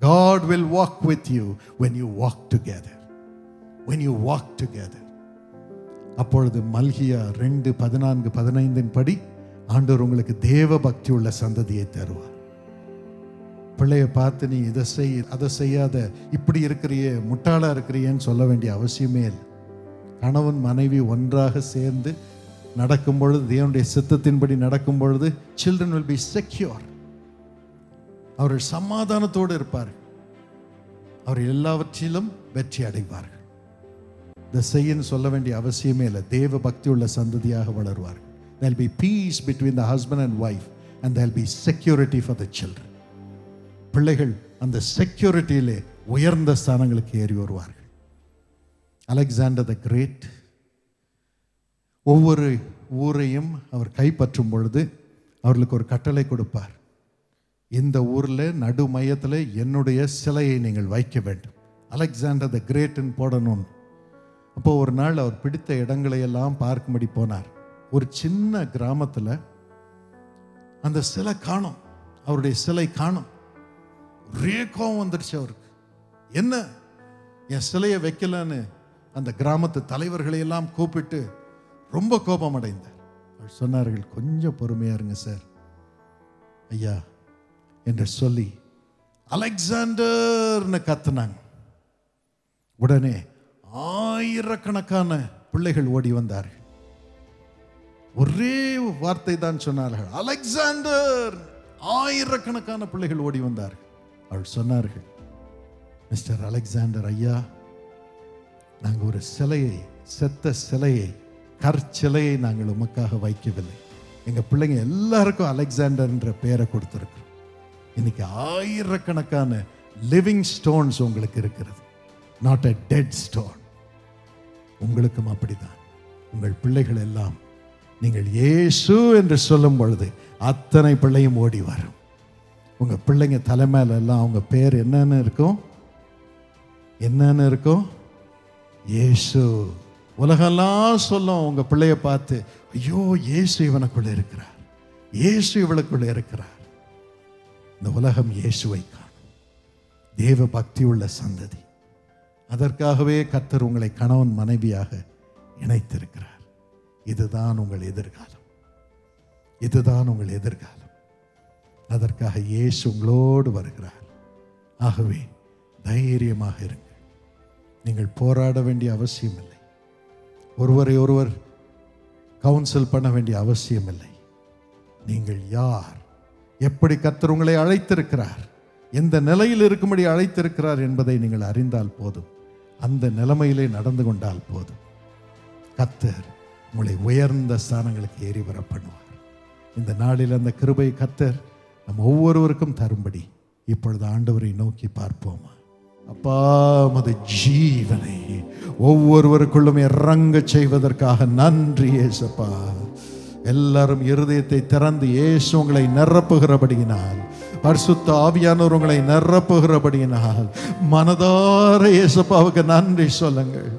God will walk with you when you walk together. When you walk together. அப்பொழுது மல்கியா ரெண்டு பதினான்கு பதினைந்தின் படி ஆண்டவர் உங்களுக்கு தேவ பக்தி உள்ள சந்ததியை தருவார் பிள்ளைய பார்த்து நீ இதை செய் அதை செய்யாத இப்படி இருக்கிறியே முட்டாளாக இருக்கிறியேன்னு சொல்ல வேண்டிய அவசியமே இல்லை கணவன் மனைவி ஒன்றாக சேர்ந்து நடக்கும் பொழுது தேவனுடைய சித்தத்தின்படி நடக்கும் பொழுது சில்ட்ரன் வில் பி செக்யூர் அவர்கள் சமாதானத்தோடு இருப்பார்கள். அவர் எல்லாவற்றிலும் வெற்றி அடைவார்கள். இந்த செய்யன்னு சொல்ல வேண்டிய அவசியமே இல்லை. தேவ பக்தி உள்ள சந்ததியாக வளருவார்கள். There'll be peace between the husband and wife and there'll be security for the children. பிள்ளைகள் அந்த செக்யூரிட்டியிலே உயர்ந்த ஸ்தானங்களுக்கு ஏறி வருவார்கள். அலெக்சாண்டர் த கிரேட் ஒவ்வொரு ஊரையும் அவர் கைப்பற்றும் பொழுது அவர்களுக்கு ஒரு கட்டளை கொடுப்பார். இந்த ஊரில் நடு மையத்தில் என்னுடைய சிலையை நீங்கள் வைக்க வேண்டும். அலெக்சாண்டர் த கிரேட்டுன்னு போடணும்னு. அப்போ ஒரு நாள் அவர் பிடித்த இடங்களையெல்லாம் பார்க்கும்படி போனார். ஒரு சின்ன கிராமத்தில் அந்த சிலை காணும். அவருடைய சிலை காணும். ஒரே கோவம் வந்துடுச்சு அவருக்கு. என்ன? என் சிலையை வைக்கலன்னு அந்த கிராமத்து தலைவர்களையெல்லாம் கூப்பிட்டு ரொம்ப கோபம் அடைந்தார் அவர் சொன்னார்கள் கொஞ்சம் பொறுமையாக இருங்க சார். ஐயா என்று சொல்லி அலெக்சாண்டர்னு கத்துனாங்க. உடனே ஆயிரக்கணக்கான பிள்ளைகள் ஓடி வந்தார்கள். ஒரே வார்த்தை தான் சொன்னார்கள். அலெக்சாண்டர் ஆயிரக்கணக்கான பிள்ளைகள் ஓடி வந்தார்கள். அவள் சொன்னார்கள் மிஸ்டர் அலெக்சாண்டர் ஐயா நாங்கள் ஒரு சிலையை செத்த சிலையை கற்சிலையை நாங்கள் உமக்காக வைக்கவில்லை. எங்க பிள்ளைங்க எல்லாருக்கும் அலெக்சாண்டர்ன்ற பெயரை கொடுத்துருக்கோம் இன்னைக்கு ஆயிரக்கணக்கான லிவிங் ஸ்டோன்ஸ் உங்களுக்கு இருக்கிறது. நாட் அ டெட் ஸ்டோன் உங்களுக்கும் அப்படிதான் உங்கள் பிள்ளைகள் எல்லாம் நீங்கள் ஏசு என்று சொல்லும் பொழுது அத்தனை பிள்ளையும் ஓடி வரும். உங்கள் பிள்ளைங்க தலைமையில எல்லாம் அவங்க பேர் என்னன்னு இருக்கும்? என்னன்னு இருக்கும்? ஏசு. உலகெல்லாம் சொல்லும் உங்கள் பிள்ளைய பார்த்து ஐயோ இயேசு இவனுக்குள்ளே இருக்கிறார். இயேசு இவளுக்குள்ளே இருக்கிறார். இந்த உலகம் இயேசுவை காணும். தேவ பக்தி உள்ள சந்ததி. அதற்காகவே கர்த்தர் உங்களை கணவன் மனைவியாக இணைத்திருக்கிறார். இதுதான் உங்கள் எதிர்காலம். இதுதான் உங்கள் எதிர்காலம். அதற்காக இயேசு உங்களோடு வருகிறார். ஆகவே தைரியமாக இருங்கள். நீங்கள் போராட வேண்டிய அவசியம் இல்லை ஒருவரை ஒருவர் கவுன்சில் பண்ண வேண்டிய அவசியம் இல்லை நீங்கள் யார்? எப்படி கத்தர் உங்களை அழைத்திருக்கிறார்? எந்த நிலையில் இருக்கும்படி அழைத்திருக்கிறார் என்பதை நீங்கள் அறிந்தால் போதும். அந்த நிலைமையிலே நடந்து கொண்டால் போதும். கத்தர் உங்களை உயர்ந்த ஸ்தானங்களுக்கு ஏறி வர பண்ணுவார். இந்த நாளில் அந்த கிருபை கத்தர் நம் ஒவ்வொருவருக்கும் தரும்படி இப்பொழுது ஆண்டவரை நோக்கி பார்ப்போமா? அப்பா மது ஜீவனை ஒவ்வொருவருக்குள்ளும் இறங்க செய்வதற்காக நன்றி ஏசப்பா. எல்லாரும் இருதயத்தை திறந்து இயேசு உங்களை நிரப்புகிறபடியினால் பரிசுத்த ஆவியானவர் உங்களை நிரப்புகிறபடியினால். மனதார இயேசப்பாவுக்கு நன்றி சொல்லுங்கள்.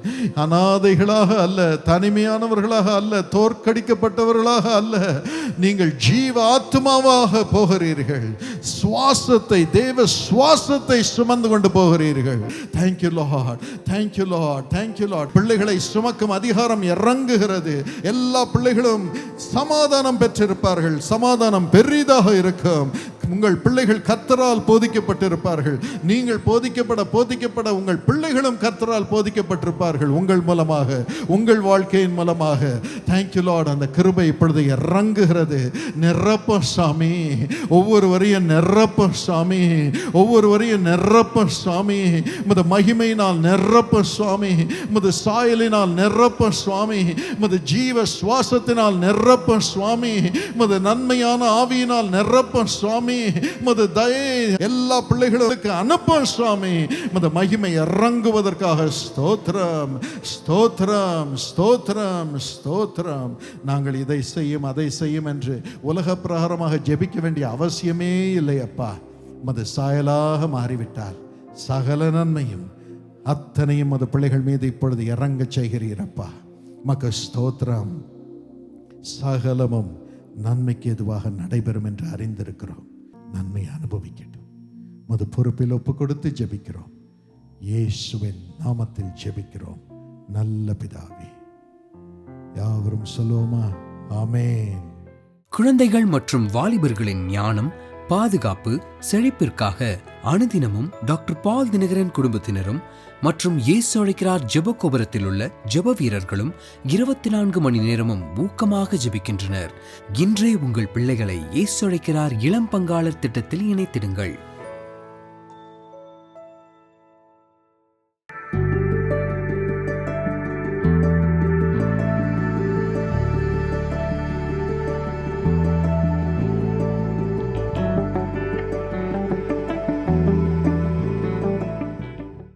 அனாதைகளாக அல்ல தனிமையானவர்களாக அல்ல தோற்கடிக்கப்பட்டவர்களாக அல்ல. நீங்கள் ஜீவ ஆத்மாவாக போகிறீர்கள். சுவாசத்தை தேவ சுவாசத்தை சுமந்து கொண்டு போகிறீர்கள். Thank you lord thank you lord thank you lord பிள்ளைகளை சுமக்கும் அதிகாரம் இறங்குகிறது. எல்லா பிள்ளைகளும் சமாதானம் பெற்றிருப்பார்கள். சமாதானம் பெரிதாக இருக்கும். உங்கள் பிள்ளைகள் கத்தரால் போதிக்கப்பட்டிருப்பார்கள். நீங்கள் போதிக்கப்பட போதிக்கப்பட உங்கள் பிள்ளைகளும் கத்தரால் போதிக்கப்பட்டிருப்பார்கள். உங்கள் மூலமாக உங்கள் வாழ்க்கையின் மூலமாக. தேங்க்யூ லார்ட் அந்த கிருபை இப்பொழுது இறங்குகிறது. நிரப்ப சாமி. ஒவ்வொருவரையும் நிரப்ப சாமி. ஒவ்வொருவரையும் நிரப்ப சாமி. மது மகிமையினால் நிரப்ப சுவாமி மது சாயலினால் நிரப்ப சுவாமி மது ஜீவ சுவாசத்தினால் நிரப்ப சுவாமி மது நன்மையான ஆவியினால் நிரப்ப சுவாமி உமது தயை எல்லா பிள்ளைகளுக்கு அனுப்ப சுவாமி. உமது மகிமை இறங்குவதற்காக ஸ்தோத்திரம் ஸ்தோத்திரம் ஸ்தோத்திரம் ஸ்தோத்திரம். நாங்கள் இதை செய்யும் அதை செய்யும் என்று உலக பிரகாரமாக ஜெபிக்க வேண்டிய அவசியமே இல்லை அப்பா. மது சாயலாக மாறிவிட்டார். சகல நன்மையும் அத்தனையும் அது பிள்ளைகள் மீது இப்பொழுது இறங்கச் செய்கிறீரப்பா மக்கு ஸ்தோத்திரம். சகலமும் நன்மைக்கு எதுவாக நடைபெறும் என்று அறிந்திருக்கிறோம். நன்மை அனுபவிக்கட்டும். மது பொறுப்பில் ஒப்பு கொடுத்து ஜெபிக்கிறோம். இயேசுவின் நாமத்தில் ஜெபிக்கிறோம். நல்ல பிதாவே யாவரும் சொல்லுவோமா? ஆமேன். குழந்தைகள் மற்றும் வாலிபர்களின் ஞானம் பாதுகாப்பு செழிப்பிற்காக அனுதினமும் டாக்டர் பால் தினகரன் குடும்பத்தினரும் மற்றும் இயேசு அழைக்கிறார் ஜெப கோபுரத்தில் உள்ள ஜெப வீரர்களும் இருபத்தி நான்கு மணி நேரமும் ஊக்கமாக ஜெபிக்கின்றனர். இன்றே உங்கள் பிள்ளைகளை இயேசு அழைக்கிறார் இளம் பங்காளர் திட்டத்தில் இணைத்திடுங்கள்